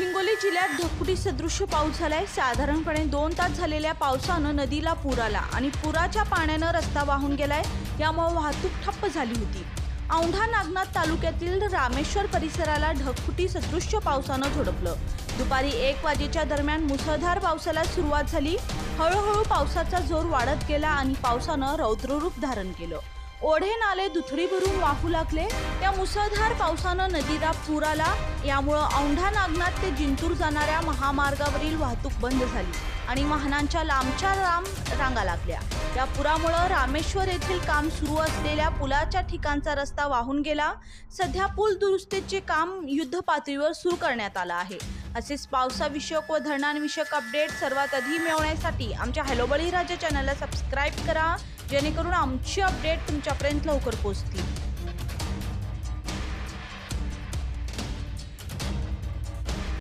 हिंगोली जिल्ह्यात ढगफुटी सदृश्य पाऊस झालाय. साधारणपणे दोन तास झालेल्या पावसानं नदीला पूर आला आणि पुराच्या पाण्यानं रस्ता वाहून गेलाय. यामुळे वाहतूक ठप्प झाली होती. औंढा नागनाथ तालुक्यातील रामेश्वर परिसराला ढगफुटी सदृश्य पावसानं झोडपलं. दुपारी एक वाजेच्या दरम्यान मुसळधार पावसाला सुरुवात झाली. हळूहळू पावसाचा जोर वाढत गेला आणि पावसानं रौद्ररूप धारण केलं. ओढे नाले दुथडी भरून वाहू लागले. या मुसळधार पावसानं नदीला पूर आला यामुळं औंढा नागनाथ ते जिंतूर जाणाऱ्या महामार्गावरील वाहतूक बंद झाली आणि वाहनांच्या लांबच्या लांब रांगा लागल्या. या पुरामुळं रामेश्वर येथील काम सुरू असलेल्या पुलाच्या ठिकाणचा रस्ता वाहून गेला. सध्या पूल दुरुस्तीचे काम युद्ध पातळीवर सुरू करण्यात आलं आहे. असेच पावसाविषयक व धरणांविषयक अपडेट सर्वात आधी मिळवण्यासाठी आमच्या हॅलो बळीराजा चॅनलला सबस्क्राईब करा. जेणेकरून आमची अपडेट तुमच्यापर्यंत लवकर पोहोचतील.